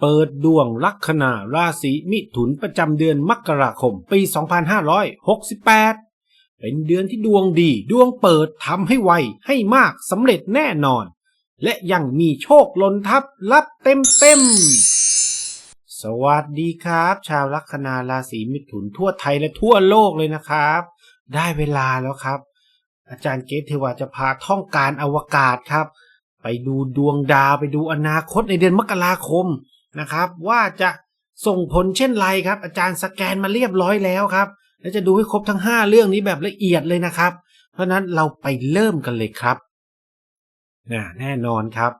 เปิดดวงลัคนาราศีมิถุนประจำเดือนมกราคม ปี 2568 เป็นเดือนที่ดวงดีดวงเปิดทำให้ไวให้มากสำเร็จแน่นอน และยังมีโชคหลนทับรับเต็มเต็มสวัสดีครับ ชาวลัคนาราศีมิถุนทั่วไทยและทั่วโลกเลยนะครับ ได้เวลาแล้วครับ อาจารย์เกตเทวาจะพาท่องการอวกาศครับ ไปดูดวงดาวไปดูอนาคตในเดือนมกราคม นะครับ ว่าจะส่งผลเช่นไรครับ อาจารย์สแกนมาเรียบร้อยแล้วครับ และจะดูให้ครบทั้ง 5 เรื่องนี้แบบละเอียดเลยนะครับ เพราะนั้นเราไปเริ่มกันเลยครับน่แน่นอนครับ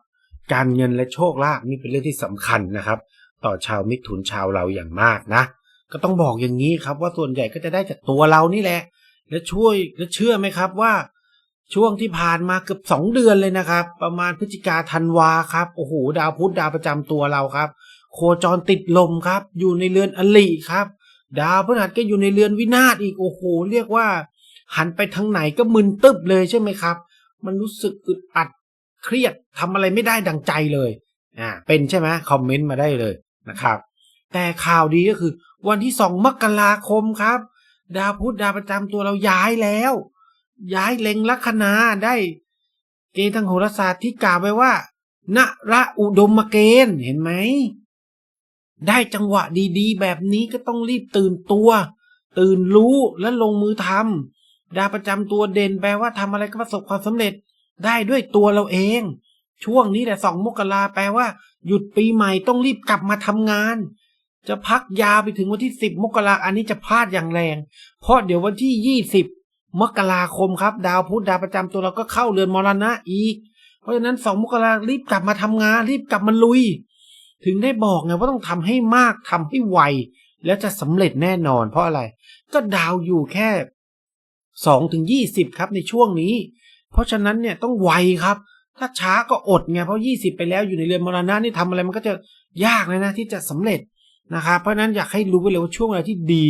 การเงินและโชคลาภนี่เป็นเรื่องที่สำคัญนะครับ ต่อชาวมิถุนชาวเราอย่างมากนะ ก็ต้องบอกอย่างนี้ครับว่าส่วนใหญ่ก็จะได้จากตัวเรานี่แหละ และช่วยและเชื่อไหมครับว่า ช่วงที่ผ่านมาเกือบสองเดือนเลยนะครับ ประมาณพฤศจิกาธันวาครับโอ้โหดาวพุธดาวประจำตัวเราครับ โคจรติดลมครับ อยู่ในเรือนอลิครับ ดาวพฤหัสก็อยู่ในเรือนวินาศอีกโอ้โหเรียกว่า หันไปทางไหนก็มึนตึบเลยใช่ไหมครับ มันรู้สึกอึดอัดเครียดทำอะไรไม่ได้ดังใจเลยอ่าเป็นใช่ไหมคอมเมนต์มาได้เลยนะครับ แต่ข่าวดีก็คือ วันที่สองมกราคมครับ ดาวพุธดาวประจำตัวเราย้ายแล้ว ย้ายเล็งลัคนาได้เกณฑ์ทางโหราศาสตร์ที่กล่าวไว้ว่าณระอุดมเกณฑ์เห็นไหม ได้จังหวะดีๆ แบบนี้ก็ต้องรีบตื่นตัว ตื่นรู้และลงมือทำดาวประจำตัวเด่นแปลว่าทำอะไรก็ประสบความสำเร็จได้ด้วยตัวเราเอง ช่วงนี้แหละสองมกราแปลว่า หยุดปีใหม่ต้องรีบกลับมาทำงาน จะพักยาวไปถึงวันที่สิบมกราอันนี้จะพลาดอย่างแรง เพราะเดี๋ยววันที่ยี่สิบ มกราคมครับ ดาวพุธดาวประจำตัวเราก็เข้าเรือนมรณะอีก เพราะฉะนั้นสองมกรารีบกลับมาทำงาน รีบกลับมาลุย ถึงได้บอกไงว่าต้องทำให้มากทำให้ไวแล้วจะสำเร็จแน่นอน เพราะอะไร ก็ดาวอยู่แค่สองถึงยี่สิบครับในช่วงนี้ เพราะฉะนั้นเนี่ยต้องไวครับ ถ้าช้าก็อดไงเพราะยี่สิบไปแล้วอยู่ในเรือนมรณะนี่ทำอะไรมันก็จะยากเลยนะที่จะสำเร็จนะครับเพราะฉะนั้นอยากให้รู้ไว้เลยว่าช่วงเวลาที่ดี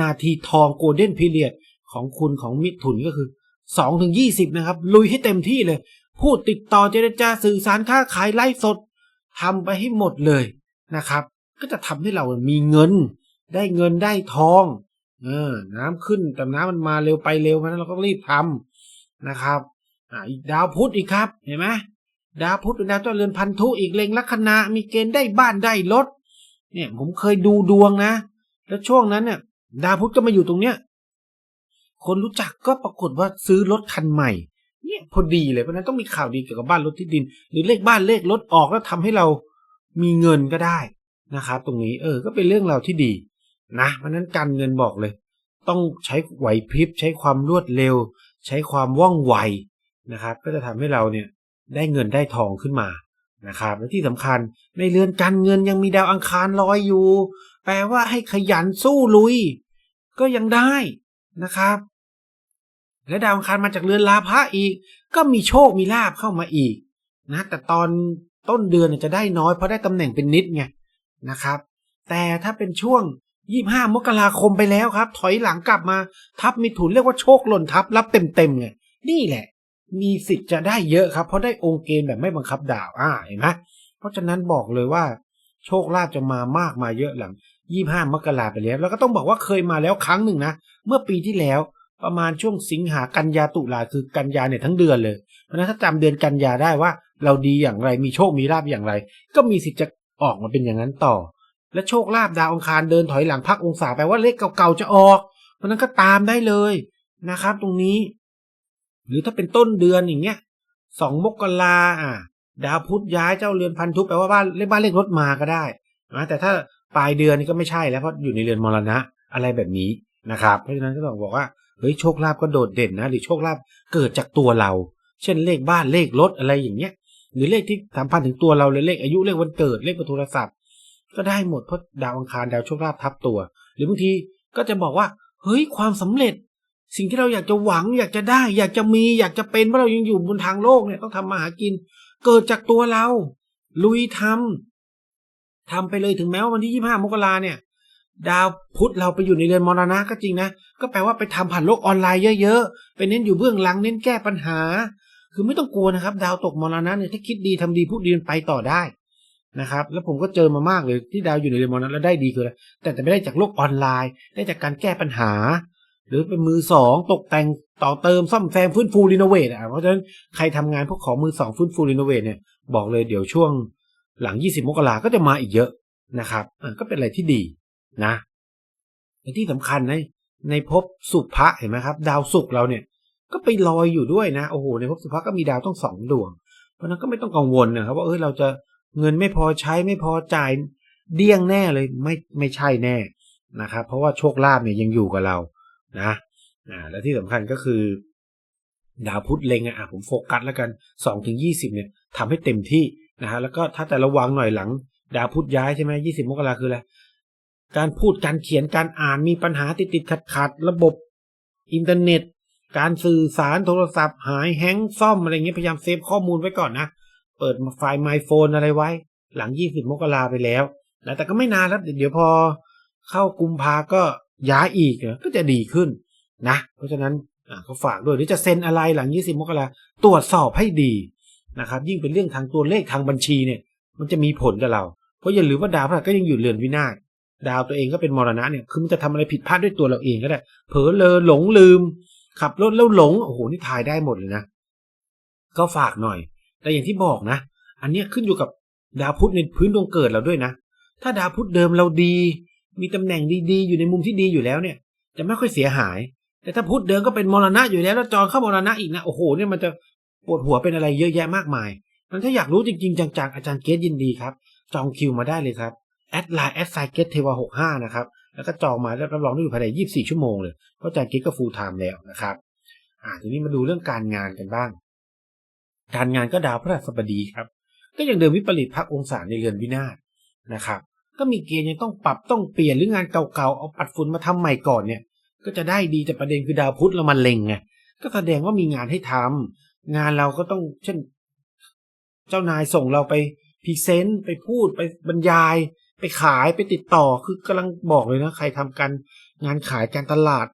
นาทีทองโกลเด้นพีเรียด ของคุณของมิถุนก็คือสองถึงยี่สิบนะครับ ลุยให้เต็มที่เลย พูดติดต่อเจรจาสื่อสารค้าขายไลฟ์สดทำไปให้หมดเลยนะครับ ก็จะทำให้เรามีเงิน ได้เงินได้ทอง เออ น้ำขึ้นแต่น้ำมันมาเร็วไปเร็วเพราะนั้นเราก็รีบทำนะครับอ่าอีกดาวพุธอีกครับ เห็นไหมดาวพุธเป็นดาวเจ้าเรือนพันธุอีกเล็งลัคนามีเกณฑ์ได้บ้านได้รถเนี่ย ผมเคยดูดวงนะ แล้วช่วงนั้นเนี่ย ดาวพุธก็มาอยู่ตรงเนี้ย คนรู้จักก็ปรากฏว่าซื้อรถคันใหม่ เนี่ยพอดีเลยเพราะนั้นต้องมีข่าวดีเกี่ยวกับบ้านรถที่ดิน หรือเลขบ้านเลขรถออกแล้วทำให้เรามีเงินก็ได้นะครับตรงนี้เออก็เป็นเรื่องราวที่ดีนะเพราะนั้นการเงินบอกเลย ต้องใช้ไหวพริบใช้ความรวดเร็ว ใช้ความว่องไวนะครับ ก็จะทำให้เราเนี่ยได้เงินได้ทองขึ้นมานะครับและที่สำคัญในเรือนการเงินยังมีดาวอังคารลอยอยู่ แปลว่าให้ขยันสู้ลุย ก็ยังได้นะครับ และดาวอังคารมาจากเรือนลาภะอีก ก็มีโชคมีลาภเข้ามาอีกนะแต่ตอนต้นเดือนจะได้น้อยเพราะได้ตำแหน่งเป็นนิดไงนะครับ แต่ถ้าเป็นช่วงยี่ห้ามกราคมไปแล้วครับ ถอยหลังกลับมาทับมิถุนเรียกว่าโชคหล่นทับรับเต็มเต็มๆไงนี่แหละ มีสิทธิ์จะได้เยอะครับ เพราะได้องค์เกณฑ์แบบไม่บังคับดาวอ่าเห็นไหมเพราะฉะนั้นบอกเลยว่า โชคลาภจะมามากมาเยอะหลังยี่ห้ามกราไปแล้ว แล้วก็ต้องบอกว่าเคยมาแล้วครั้งหนึ่งนะเมื่อปีที่แล้ว ประมาณช่วงสิงหากันยาตุลาคือกันยาเนี่ยทั้งเดือนเลย เพราะฉะนั้นถ้าจำเดือนกันยาได้ว่า เราดีอย่างไรมีโชคมีลาภอย่างไร ก็มีสิทธิ์จะออกมาเป็นอย่างนั้นต่อ และโชคลาภดาวองคารเดินถอยหลังพักองศาแปลว่าเลขเก่าๆจะออก เพราะนั้นก็ตามได้เลยนะครับ ตรงนี้ หรือถ้าเป็นต้นเดือนอย่างเงี้ยสองมกราอะดาวพุธย้ายเจ้าเรือนพันธุแปลว่าบ้านเลขบ้านเลขรถมาก็ได้นะแต่ถ้าปลายเดือนนี่ก็ไม่ใช่แล้วเพราะอยู่ในเรือนมรณะอะไรแบบนี้นะครับ เพราะฉะนั้นก็ต้องบอกว่า เฮ้ยโชคลาภก็โดดเด่นนะ หรือโชคลาภเกิดจากตัวเรา เช่นเลขบ้านเลขรถอะไรอย่างเงี้ย หรือเลขที่สัมพันธ์ถึงตัวเราเลยเลขอายุเลขวันเกิดเลขโทรศัพท์ ก็ได้หมดเพราะดาวอังคารดาวโชคลาภทับตัว หรือบางทีก็จะบอกว่า เฮ้ยความสำเร็จ สิ่งที่เราอยากจะหวัง อยากจะได้ อยากจะมีอยากจะเป็นเพราะเรายังอยู่บนทางโลกเนี่ยต้องทำมาหากิน เกิดจากตัวเรา ลุยทำทำไปเลยถึงแม้ว่าวันที่ยี่ห้ามกราเนี่ย ดาวพุธเราไปอยู่ในเรือนมรณะก็จริงนะ ก็แปลว่าไปทำผ่านโลกออนไลน์เยอะๆ ไปเน้นอยู่เบื้องหลังเน้นแก้ปัญหา คือไม่ต้องกลัวนะครับ ดาวตกมรณะเนี่ยถ้าคิดดีทำดีพูดดีมันไปต่อได้นะครับ แล้วผมก็เจอมามากเลยที่ดาวอยู่ในเรือนมรณะแล้วได้ดีคืออะไรแต่แต่ไม่ได้จากโลกออนไลน์ ได้จากการแก้ปัญหา หรือเป็นมือสองตกแต่งต่อเติมซ่อมแซมฟื้นฟูรีโนเวทอะเพราะฉะนั้นใครทำงานพวกของมือสองฟื้นฟูรีโนเวทเนี่ยบอกเลยเดี๋ยวช่วงหลัง 20 มกราก็จะมาอีกเยอะนะครับอะก็เป็นอะไรที่ดี นะและที่สำคัญในในภพสุภะเห็นไหมครับ ดาวศุกร์เราเนี่ย ก็ไปลอยอยู่ด้วยนะโอ้โหในภพสุภะก็มีดาวต้องสองดวง เพราะนั้นก็ไม่ต้องกังวลนะครับ ว่าเออเราจะเงินไม่พอใช้ไม่พอจ่ายเดี้ยงแน่เลยไม่ไม่ใช่แน่นะครับ เพราะว่าโชคลาภเนี่ยยังอยู่กับเรานะอ่าและที่สำคัญก็คือ ดาวพุธเล็งอะผมโฟกัสแล้วกันสองถึงยี่สิบเนี่ยทำให้เต็มที่นะฮะแล้วก็ถ้าแต่ระวังหน่อยหลัง ดาวพุธย้ายใช่ไหมยี่สิบมกราคืออะไร การพูดการเขียนการอ่านมีปัญหาติดติดขัดขัดระบบ อินเทอร์เน็ต การสื่อสารโทรศัพท์ หายแฮงซ่อมอะไรเงี้ยพยายามเซฟข้อมูลไว้ก่อนนะ เปิดไฟล์ My Phone อะไรไว้ หลัง 20 มกราไปแล้วนะแต่ก็ไม่นานแล้วเดี๋ยวพอ เข้ากุมภาก็ย้ายอีกนะก็จะดีขึ้นนะ เพราะฉะนั้นอะก็ฝากด้วยหรือจะเซ็นอะไรหลัง 20 มกราตรวจสอบให้ดีนะครับ ยิ่งเป็นเรื่องทางตัวเลขทางบัญชีเนี่ย มันจะมีผลกับเรา เพราะอย่าลืมว่าดาวพฤหัสก็ยังอยู่เรือนวินาศ ดาวตัวเองก็เป็นมรณะเนี่ยคือมันจะทำอะไรผิดพลาดด้วยตัวเราเองก็ได้ เผลอเลอหลงลืม ขับรถแล้วหลงโอ้โหนี่ทายได้หมดเลยนะ ก็ฝากหน่อย แต่อย่างที่บอกนะ อันนี้ขึ้นอยู่กับดาวพุธในพื้นดวงเกิดเราด้วยนะ ถ้าดาวพุธเดิมเราดี มีตำแหน่งดีๆ อยู่ในมุมที่ดีอยู่แล้วเนี่ย จะไม่ค่อยเสียหาย แต่ถ้าพุธเดิมก็เป็นมรณะอยู่แล้วแล้วจรเข้ามรณะอีกนะโอ้โหเนี่ยมันจะปวดหัวเป็นอะไรเยอะแยะมากมายมันถ้าอยากรู้จริงๆจังๆอาจารย์เกตยินดีครับ จองคิวมาได้เลยครับ แอดไลน์แอดไซเกตเทวาหกห้านะครับ แล้วก็จองมาแล้วรับรองได้อยู่ภายในยี่สิบสี่ชั่วโมงเลยเพราะอาจารย์เกตก็ฟูลไทม์แล้วนะครับ อ่าทีนี้มาดูเรื่องการงานกันบ้าง การงานก็ดาวพระราชบดีครับ ก็ยังเดิมวิปริตพักองศาในเรือนวินาศนะครับ ก็มีเกณฑ์ยังต้องปรับต้องเปลี่ยนหรืองานเก่าๆเอาปัดฝุ่นมาทำใหม่ก่อนเนี่ย ก็จะได้ดีแต่ประเด็นคือดาวพุธเรามันเล็งไงก็แสดงว่ามีงานให้ทำงานเราก็ต้องเช่น เจ้านายส่งเราไปพรีเซนต์ไปพูดไปบรรยาย ไปขายไปติดต่อคือกำลังบอกเลยนะใครทำกันงานขายการตลาด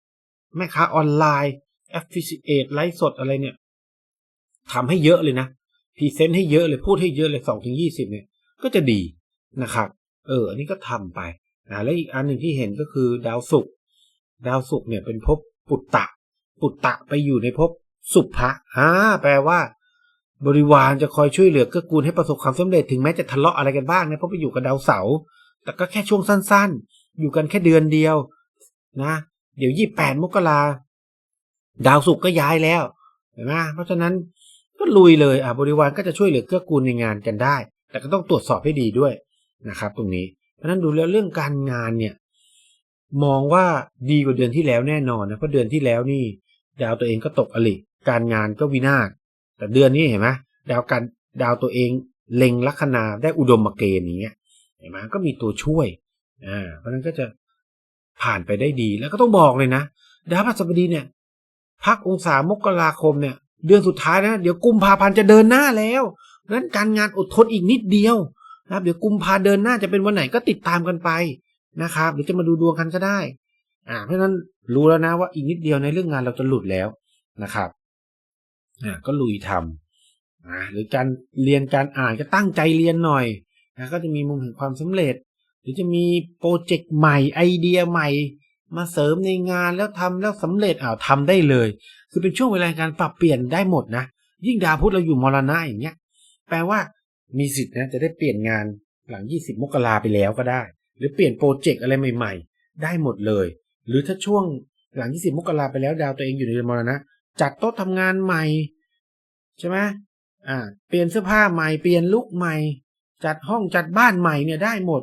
แม่ค้าออนไลน์ a f f i c i a t e ไลฟ์สดอะไรเนี่ยทำให้เยอะเลยนะพรีเซนต์ให้เยอะเลยพูดให้เยอะเลยสองถึงยี่สิบเนี่ย ก็จะดีนะครับเอออันนี้ก็ทำไปนะและอีกอันหนึ่งที่เห็นก็คือดาวศุกร์ดาวศุกร์เนี่ยเป็นภพปุตตะ ปุตตะไปอยู่ในภพสุภะอ่าแปลว่า บริวารจะคอยช่วยเหลือเกื้อกูลให้ประสบความสำเร็จถึงแม้จะทะเลาะอะไรกันบ้างเนะเพราะไปอยู่กับดาวเสาร์ แต่ก็แค่ช่วงสั้นๆ อยู่กันแค่เดือนเดียวนะ เดี๋ยวยี่แปดมกราดาวศุกร์ก็ย้ายแล้วเห็นไหมเพราะฉะนั้นก็ลุยเลยอะบริวารก็จะช่วยเหลือเกื้อกูลในงานกันได้ แต่ก็ต้องตรวจสอบให้ดีด้วยนะครับ ตรงนี้ เพราะฉะนั้นดูแล้วเรื่องการงานเนี่ย มองว่าดีกว่าเดือนที่แล้วแน่นอนนะเพราะเดือนที่แล้วนี่ ดาวตัวเองก็ตกอลิการงานก็วินาศแต่เดือนนี้เห็นไหมดาวการดาวตัวเองเล็งลัคนาได้อุดมเกณฑ์อย่างเงี้ย ห็นไหมก็มีตัวช่วยอ่าเพราะนั้นก็จะผ่านไปได้ดีแล้วก็ต้องบอกเลยนะดาวพฤหัสบดีเนี่ยพักองศามกราคมเนี่ย เดือนสุดท้ายนะ เดี๋ยวกุมภาพันธ์จะเดินหน้าแล้วนั้นการงานอดทนอีกนิดเดียวนะครับ เดี๋ยวกุมภาเดินหน้าจะเป็นวันไหนก็ติดตามกันไปนะครับหรือจะมาดูดวงกันก็ได้ อ่า เพราะฉะนั้นรู้แล้วนะว่าอีกนิดเดียวในเรื่องงานเราจะหลุดแล้วนะครับอ่าก็ลุยทำอ่าหรือการเรียนการอ่านก็ตั้งใจเรียนหน่อย นะก็จะมีมุมแห่งความสำเร็จ หรือจะมีโปรเจกต์ใหม่ไอเดียใหม่ มาเสริมในงานแล้วทำแล้วสำเร็จอ้าวทำได้เลย คือเป็นช่วงเวลาการปรับเปลี่ยนได้หมดนะ ยิ่งดาวพุธเราอยู่มรณะอย่างเงี้ยแปลว่ามีสิทธิ์นะจะได้เปลี่ยนงานหลัง 20 มกราไปแล้วก็ได้ หรือเปลี่ยนโปรเจกต์อะไรใหม่ ๆ ได้หมดเลย หรือถ้าช่วงหลัง 20 มกราไปแล้วดาวตัวเองอยู่ในมรณะจัดโต๊ะทำงานใหม่ ใช่ไหมอ่า เปลี่ยนเสื้อผ้าใหม่ เปลี่ยนลุคใหม่ จัดห้องจัดบ้านใหม่เนี่ยได้หมด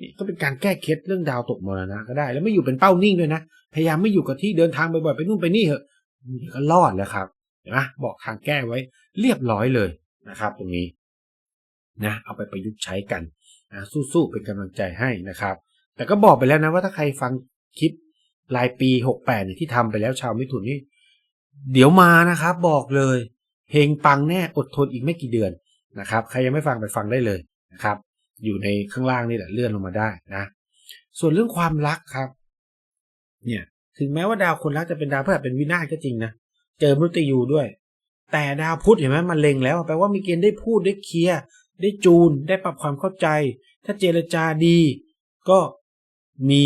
นี่ก็เป็นการแก้เคล็ดเรื่องดาวตกมรณะก็ได้ แล้วไม่อยู่เป็นเป้านิ่งด้วยนะพยายามไม่อยู่กับที่เดินทางบ่อยๆไปนู่นไปนี่เหอะก็รอดแล้วครับเห็นไหมบอกทางแก้ไว้เรียบร้อยเลยนะครับ ตรงนี้นะเอาไปประยุกต์ใช้กันนะสู้ๆเป็นกำลังใจให้นะครับ แต่ก็บอกไปแล้วนะว่าถ้าใครฟังคลิปรายปีหกแปดเนี่ยที่ทำไปแล้วชาวมิถุนนี่เดี๋ยวมานะครับ บอกเลยเฮงปังแน่อดทนอีกไม่กี่เดือนนะครับ ใครยังไม่ฟังไปฟังได้เลย นะครับ อยู่ในข้างล่างนี่แหละเลื่อนลงมาได้นะ ส่วนเรื่องความรักครับ เนี่ยถึงแม้ว่าดาวคนรักจะเป็นดาวพฤหัสเป็นวินาศก็จริงนะเจอมฤตยูด้วย แต่ดาวพุธเห็นไหมมันเล็งแล้วแปลว่ามีเกณฑ์ได้พูดได้เคลียร์ได้จูนได้ปรับความเข้าใจ ถ้าเจรจาดี ก็มี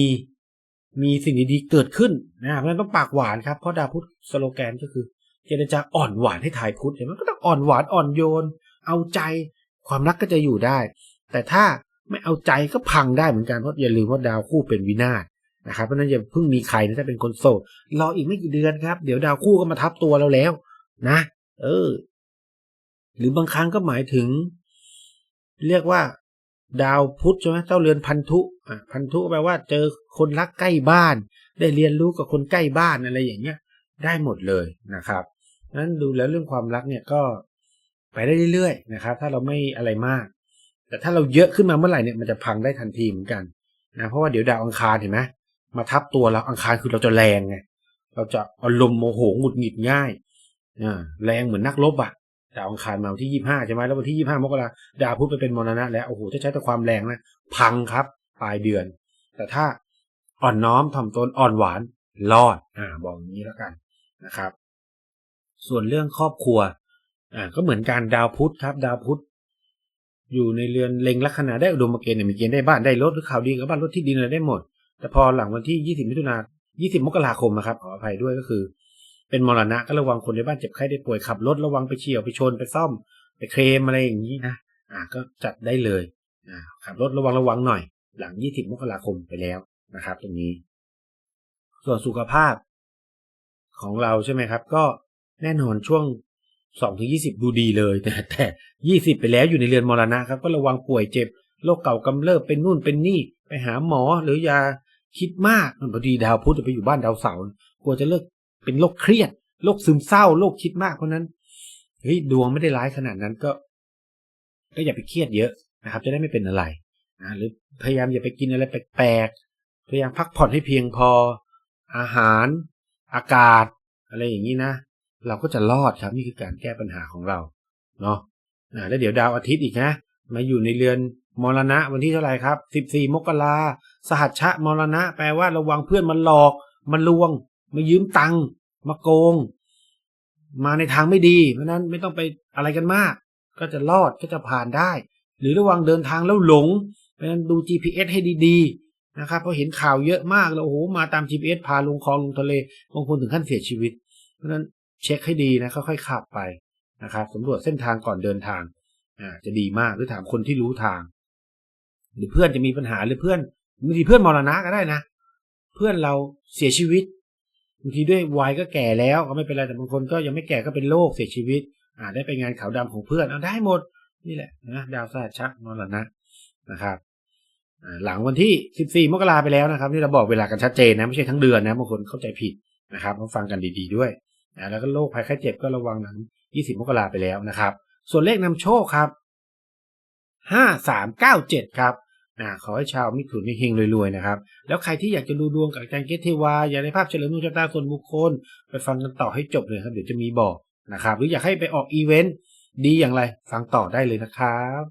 มีสิ่งดีๆเกิดขึ้นนะเพราะฉะนั้นต้องปากหวานครับเพราะดาวพุธสโลแกนก็คือ เจรจาอ่อนหวานให้ทายพุธเห็นไหมก็ต้องอ่อนหวานอ่อนโยน เอาใจ ความรักก็จะอยู่ได้ แต่ถ้าไม่เอาใจก็พังได้เหมือนกันเพราะอย่าลืมว่าดาวคู่เป็นวินาศนะครับเพราะนั้นอย่าเพิ่งมีใครนะถ้าเป็นคนโสดรออีกไม่กี่เดือนครับ เดี๋ยวดาวคู่ก็มาทับตัวเราแล้ว นะ เออ หรือบางครั้งก็หมายถึง เรียกว่า ดาวพุธใช่ไหมเจ้าเรือนพันธุอะพันธุแปลว่าเจอคนรักใกล้บ้าน ได้เรียนรู้กับคนใกล้บ้านอะไรอย่างเงี้ย ได้หมดเลยนะครับนั้นดูแล้วเรื่องความรักเนี่ยก็ ไปได้เรื่อยๆนะครับ ถ้าเราไม่อะไรมาก แต่ถ้าเราเยอะขึ้นมาเมื่อไหร่เนี่ยมันจะพังได้ทันทีเหมือนกันนะเพราะว่าเดี๋ยวดาวอังคารเห็นไหมมาทับตัวเราอังคารคือเราจะแรงไงเราจะอารมณ์โมโหหงุดหงิดง่ายอ่าแรงเหมือนนักรบอะดาวอังคารมาวันที่ยี่ห้าใช่ไหมแล้ววันที่ยี่ห้ามกราดาวพุธไปเป็นมรณะแล้วโอ้โหถ้าใช้แต่ความแรงนะพังครับปลายเดือน แต่ถ้าอ่อนน้อมถ่อมตนอ่อนหวานรอดอ่าบอกอย่างนี้แล้วกันนะครับ ส่วนเรื่องครอบครัว อ่าก็เหมือนการดาวพุธครับ ดาวพุธอยู่ในเรือนเล็งลัคนาได้อุดมเกณฑ์เนี่ยมีเกณฑ์ได้บ้านได้รถหรือข่าวดีกับบ้านรถที่ดินอะไรได้หมด แต่พอหลังวันที่20มิถุนา20มกราคมนะครับขออภัยด้วยก็คือ เป็นมรณะก็ระวังคนในบ้านเจ็บไข้ได้ป่วยขับรถระวังไปเฉียวไปชนไปซ่อม ไปเคลมอะไรอย่างนี้นะอ่าก็จัดได้เลยอ่าขับรถระวังระวังหน่อย หลัง20มกราคมไปแล้วนะครับ ตรงนี้ ส่วนสุขภาพ ของเราใช่ไหมครับ ก็แน่นอนช่วง สองถึงยี่สิบดูดีเลยแต่แต่ยี่สิบไปแล้วอยู่ในเรือนมรณะครับ ก็ระวังป่วยเจ็บโรคเก่ากำเริบเป็นนู่นเป็นนี่ ไปหาหมอหรือยาคิดมากพอดีดาวพุธจะไปอยู่บ้านดาวเสาร์กลัวจะเลิกเป็นโรคเครียดโรคซึมเศร้าโรคคิดมากเพราะนั้นเฮ้ยดวงไม่ได้ร้ายขนาดนั้นก็ ก็อย่าไปเครียดเยอะนะครับ จะได้ไม่เป็นอะไรนะหรือพยายามอย่าไปกินอะไรแปลกๆพยายามพักผ่อนให้เพียงพออาหาร อากาศ อะไรอย่างนี้นะ เราก็จะรอดครับนี่คือการแก้ปัญหาของเราเนาะแล้วเดี๋ยวดาวอาทิตย์อีกนะมาอยู่ในเรือนมรณะวันที่เท่าไหร่ครับสิบสี่มกราสหัชชะมรณะ แปลว่าระวังเพื่อนมันหลอก มันลวง มายืมตังค์มาโกง มาในทางไม่ดี เพราะนั้นไม่ต้องไปอะไรกันมาก ก็จะรอดก็จะผ่านได้ หรือระวังเดินทางแล้วหลง เพราะนั้นดู GPS ให้ดีๆนะครับเพราะเห็นข่าวเยอะมากแล้วโอ้โหมาตาม GPS พาลงคลองลงทะเลบางคนถึงขั้นเสียชีวิต เพราะนั้น เช็คให้ดีนะค่อยๆขับไปนะครับสำรวจเส้นทางก่อนเดินทางอ่าจะดีมากหรือถามคนที่รู้ทาง หรือเพื่อนจะมีปัญหาหรือเพื่อนบางทีเพื่อนมรณะก็ได้นะ เพื่อนเราเสียชีวิตบางทีด้วยวัยก็แก่แล้วก็ไม่เป็นไรแต่บางคนก็ยังไม่แก่ก็เป็นโรคเสียชีวิตอ่าได้ไปงานขาวดำของเพื่อนเอาได้หมดนี่แหละนะดาวสหัชชะมรณะนะครับหลังวันที่ 14 มกราไปแล้วนะครับ ที่เราบอกเวลากันชัดเจนนะ ไม่ใช่ทั้งเดือนนะบางคนเข้าใจผิดนะครับมาฟังกันดี ๆ ด้วย นะแล้วก็โรคภัยไข้เจ็บก็ระวังหลัง 20 มกราไปแล้วนะครับ ส่วนเลขนำโชคครับ 5397 ครับนะขอให้ชาวมิถุนเฮงรวยๆนะครับ แล้วใครที่อยากจะดูดวงกับอาจารย์เกตเทวา อยากได้ภาพเฉลิมดวงชะตาส่วนบุคคล ไปฟังกันต่อให้จบเลยครับ เดี๋ยวจะมีบอกนะครับ หรืออยากให้ไปออกอีเวนต์ดีอย่างไร ฟังต่อได้เลยนะครับ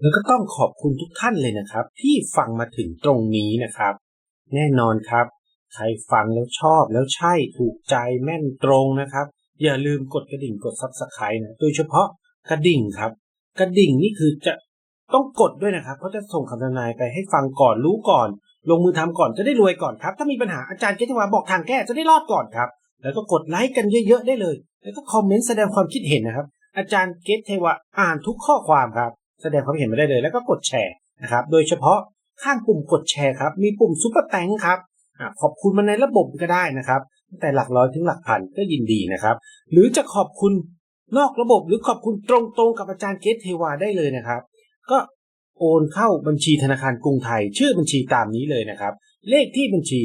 แล้วก็ต้องขอบคุณทุกท่านเลยนะครับ ที่ฟังมาถึงตรงนี้นะครับ แน่นอนครับ ใครฟังแล้วชอบแล้วใช่ถูกใจแม่นตรงนะครับ อย่าลืมกดกระดิ่งกดซับสไครต์นะโดยเฉพาะกระดิ่งครับ กระดิ่งนี่คือจะต้องกดด้วยนะครับเพราะจะส่งคำทำนายไปให้ฟังก่อนรู้ก่อน ลงมือทำก่อนจะได้รวยก่อนครับ ถ้ามีปัญหาอาจารย์เกตวาบอกทางแก้จะได้รอดก่อนครับ แล้วก็กดไลค์กันเยอะๆได้เลย แล้วก็คอมเมนต์แสดงความคิดเห็นนะครับ อาจารย์เกตเทวาอ่านทุกข้อความครับ แสดงความเห็นมาได้เลย แล้วก็กดแชร์นะครับ โดยเฉพาะข้างปุ่มกดแชร์ครับ มีปุ่มซุปเปอร์แตงครับ ขอบคุณมาในระบบก็ได้นะครับตั้งแต่หลักร้อยถึงหลักพันก็ยินดีนะครับ หรือจะขอบคุณนอกระบบหรือขอบคุณตรงๆกับอาจารย์เกตเทวาได้เลยนะครับ ก็โอนเข้าบัญชีธนาคารกรุงไทย ชื่อบัญชีตามนี้เลยนะครับ เลขที่บัญชี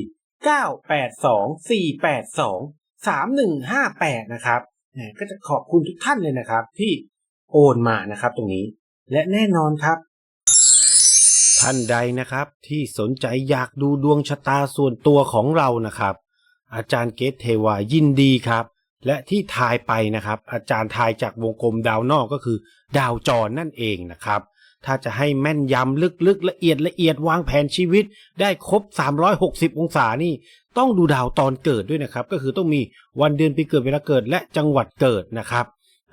982-482-3158 นะครับก็จะขอบคุณทุกท่านเลยนะครับ ที่โอนมานะครับตรงนี้ และแน่นอนครับ ท่านใดนะครับ ที่สนใจอยากดูดวงชะตาส่วนตัวของเรานะครับ อาจารย์เกตเทวายินดีครับ และที่ทายไปนะครับ อาจารย์ทายจากวงกลมดาวนอกก็คือ ดาวจรนั่นเองนะครับ ถ้าจะให้แม่นยำลึกๆ ละเอียดละเอียดวางแผนชีวิต ได้ครบ 360 องศานี่ ต้องดูดาวตอนเกิดด้วยนะครับ ก็คือต้องมีวันเดือนปีเกิดเวลาเกิดและจังหวัดเกิดนะครับ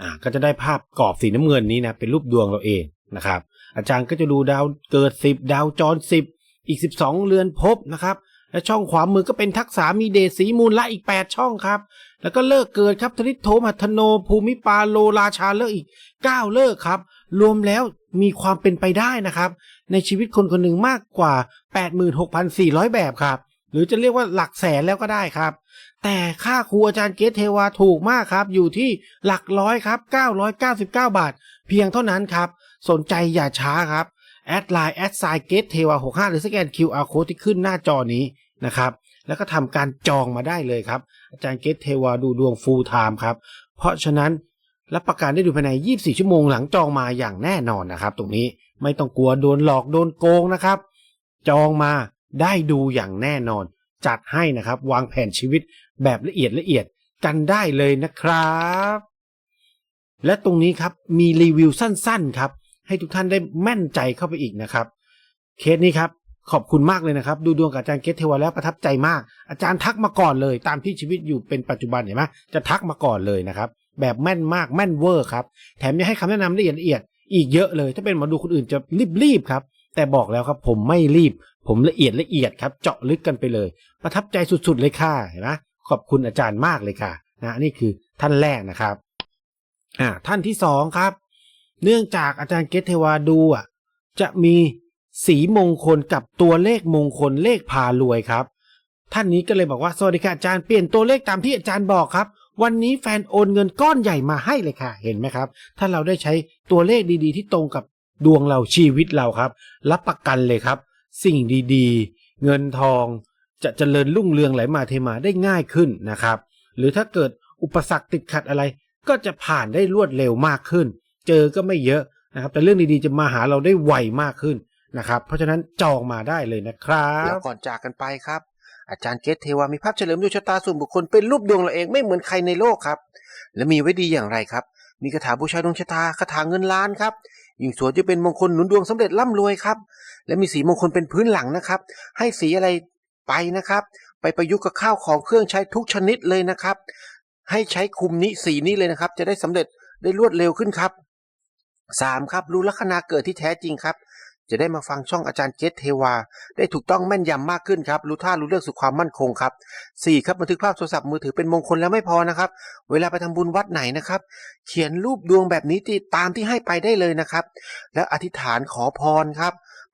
อ่าก็จะได้ภาพกรอบสีน้ำเงินนี้นะเป็นรูปดวงเราเองนะครับ อาจารย์ก็จะดูดาวเกิด 10 ดาวจร 10 อีก 12 เรือนภพนะครับ และช่องขวามือก็เป็นทักษะมีเดชสีมูลละอีก 8 ช่องครับ แล้วก็เลิกเกิดครับธนิตโทมัทโน ภูมิปาโลราชาเลิกอีก 9 เลิกครับ รวมแล้วมีความเป็นไปได้นะครับ ในชีวิตคนคนหนึ่งมากกว่า 86,400 แบบครับหรือจะเรียกว่าหลักแสนแล้วก็ได้ครับ แต่ค่าครูอาจารย์เกตเทวาถูกมากครับ อยู่ที่หลักร้อยครับ 999 บาท เพียงเท่านั้นครับ สนใจอย่าช้าครับ แอดไลน์แอดไซเกตเทวา65หรือสแกน QR code ที่ขึ้นหน้าจอนี้นะครับ แล้วก็ทำการจองมาได้เลยครับ อาจารย์เกตเทวาดูดวงฟูลไทม์ครับ เพราะฉะนั้นรับประกันได้ดูภายใน 24 ชั่วโมงหลังจองมาอย่างแน่นอนนะครับ ตรงนี้ไม่ต้องกลัวโดนหลอกโดนโกงนะครับ จองมาได้ดูอย่างแน่นอน จัดให้นะครับ วางแผนชีวิตแบบละเอียดละเอียดกันได้เลยนะครับ และตรงนี้ครับมีรีวิวสั้นๆครับ ให้ทุกท่านได้แม่นใจเข้าไปอีกนะครับ เคสนี้ครับขอบคุณมากเลยนะครับ ดูดวงกับอาจารย์เกตเทวแล้วประทับใจมาก อาจารย์ทักมาก่อนเลย ตามที่ชีวิตอยู่เป็นปัจจุบันเห็นไหมจะทักมาก่อนเลยนะครับ แบบแม่นมากแม่นเวอร์ครับ แถมยังให้คำแนะนำละเอียดละเอียดอีกเยอะเลย ถ้าเป็นหมอดูคนอื่นจะรีบๆครับ แต่บอกแล้วครับผมไม่รีบ ผมละเอียดละเอียดครับ เจาะลึกกันไปเลย ประทับใจสุดๆเลยค่ะเห็นไหมขอบคุณอาจารย์มากเลยค่ะนะนี่คือท่านแรกนะครับ อ่า ท่านที่สองครับ เนื่องจากอาจารย์เกตเทวาดูอะจะมีสีมงคลกับตัวเลขมงคลเลขพารวยครับ ท่านนี้ก็เลยบอกว่าสวัสดีค่ะอาจารย์เปลี่ยนตัวเลขตามที่อาจารย์บอกครับ วันนี้แฟนโอนเงินก้อนใหญ่มาให้เลยค่ะ เห็นไหมครับ ถ้าเราได้ใช้ตัวเลขดีๆ ที่ตรงกับดวงเราชีวิตเราครับ รับประกันเลยครับ สิ่งดีๆ เงินทอง จะเจริญรุ่งเรืองไหลมาเทมาได้ง่ายขึ้นนะครับ หรือถ้าเกิดอุปสรรคติดขัดอะไร ก็จะผ่านได้รวดเร็วมากขึ้น เจอก็ไม่เยอะนะครับ แต่เรื่องดีๆจะมาหาเราได้ไวมากขึ้นนะครับ เพราะฉะนั้นจองมาได้เลยนะครับแล้วก่อนจากกันไปครับ อาจารย์เกตเทวามีภาพเฉลิมดวงชะตาส่วนบุคคลเป็นรูปดวงเราเองไม่เหมือนใครในโลกครับ และมีไว้ดีอย่างไรครับ มีคาถาบูชาดวงชะตาคาถาเงินล้านครับยิ่งสวยจะเป็นมงคลหนุนดวงสำเร็จร่ำรวยครับ และมีสีมงคลเป็นพื้นหลังนะครับ ให้สีอะไรไปนะครับ ไปประยุกต์กับข้าวของเครื่องใช้ทุกชนิดเลยนะครับ ให้ใช้คุมนี้สีนี้เลยนะครับ จะได้สำเร็จได้รวดเร็วขึ้นครับ สามครับรู้ลัคนาเกิดที่แท้จริงครับ จะได้มาฟังช่องอาจารย์เจษเทวา ได้ถูกต้องแม่นยำมากขึ้นครับ รู้ท่ารู้เรื่องสู่ความมั่นคงครับ 4. ครับบันทึกภาพโทรศัพท์มือถือเป็นมงคลแล้วไม่พอนะครับ เวลาไปทำบุญวัดไหนนะครับ เขียนรูปดวงแบบนี้ตีตามที่ให้ไปได้เลยนะครับ แล้วอธิษฐานขอพรครับ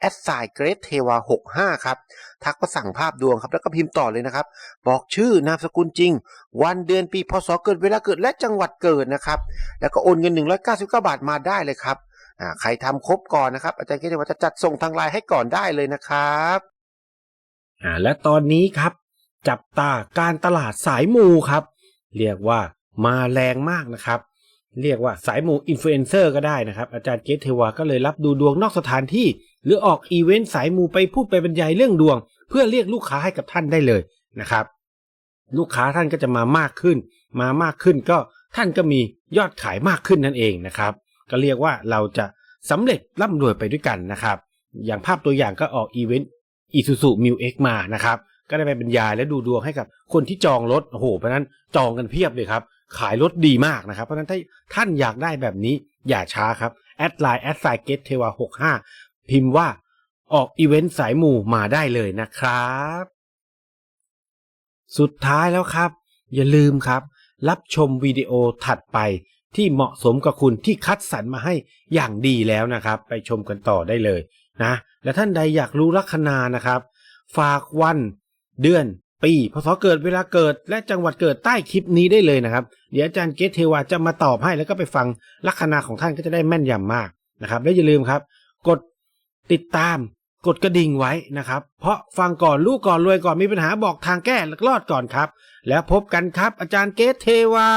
แอดไซเกรดเทวา65 ครับ ทักมาสั่งภาพดวงครับ แล้วก็พิมพ์ต่อเลยนะครับ บอกชื่อนามสกุลจริง วันเดือนปีพศเกิดเวลาเกิดและจังหวัดเกิดนะครับ แล้วก็โอนเงิน 199 บาทมาได้เลยครับใครทำครบก่อนนะครับ อาจารย์เกรดเทวาจะจัดส่งทางไลน์ให้ก่อนได้เลยนะครับอ่าและตอนนี้ครับ จับตาการตลาดสายมูครับ เรียกว่ามาแรงมากนะครับ เรียกว่าสายมูอินฟลูเอนเซอร์ก็ได้นะครับ อาจารย์เกตเทวาก็เลยรับดูดวงนอกสถานที่ หรือออกอีเวนต์สายมูไปพูดไปบรรยายเรื่องดวง เพื่อเรียกลูกค้าให้กับท่านได้เลยนะครับ ลูกค้าท่านก็จะมามากขึ้น มามากขึ้นก็ท่านก็มียอดขายมากขึ้นนั่นเองนะครับ ก็เรียกว่าเราจะสำเร็จร่ำรวยไปด้วยกันนะครับ อย่างภาพตัวอย่างก็ออกอีเวนต์อีซูซูมิวเอ็กมานะครับก็ได้ไปบรรยายและดูดวงให้กับคนที่จองรถโอ้โหเพราะนั้นจองกันเพียบเลยครับ ขายรถดีมากนะครับ เพราะนั้นถ้าท่านอยากได้แบบนี้อย่าช้าครับ แอดไลน์แอดไซเกตเทวา65 พิมพ์ว่าออกอีเวนต์สายหมู่มาได้เลยนะครับ สุดท้ายแล้วครับ อย่าลืมครับ รับชมวิดีโอถัดไปที่เหมาะสมกับคุณที่คัดสรรมาให้อย่างดีแล้วนะครับ ไปชมกันต่อได้เลยนะ และท่านใดอยากรู้ลัคนานะครับ ฝากวัน เดือน ปีพศเกิดเวลาเกิด และจังหวัดเกิดใต้คลิปนี้ได้เลยนะครับ เดี๋ยวอาจารย์เกตเทวาจะมาตอบให้แล้วก็ไปฟังลัคนาของท่านก็จะได้แม่นยำมากนะครับ และอย่าลืมครับ กด ติดตามกดกระดิ่งไว้นะครับ เพราะฟังก่อนลูกก่อนรวยก่อนมีปัญหาบอกทางแก้ลรอดก่อนครับ แล้วพบกันครับอาจารย์เกตเทวา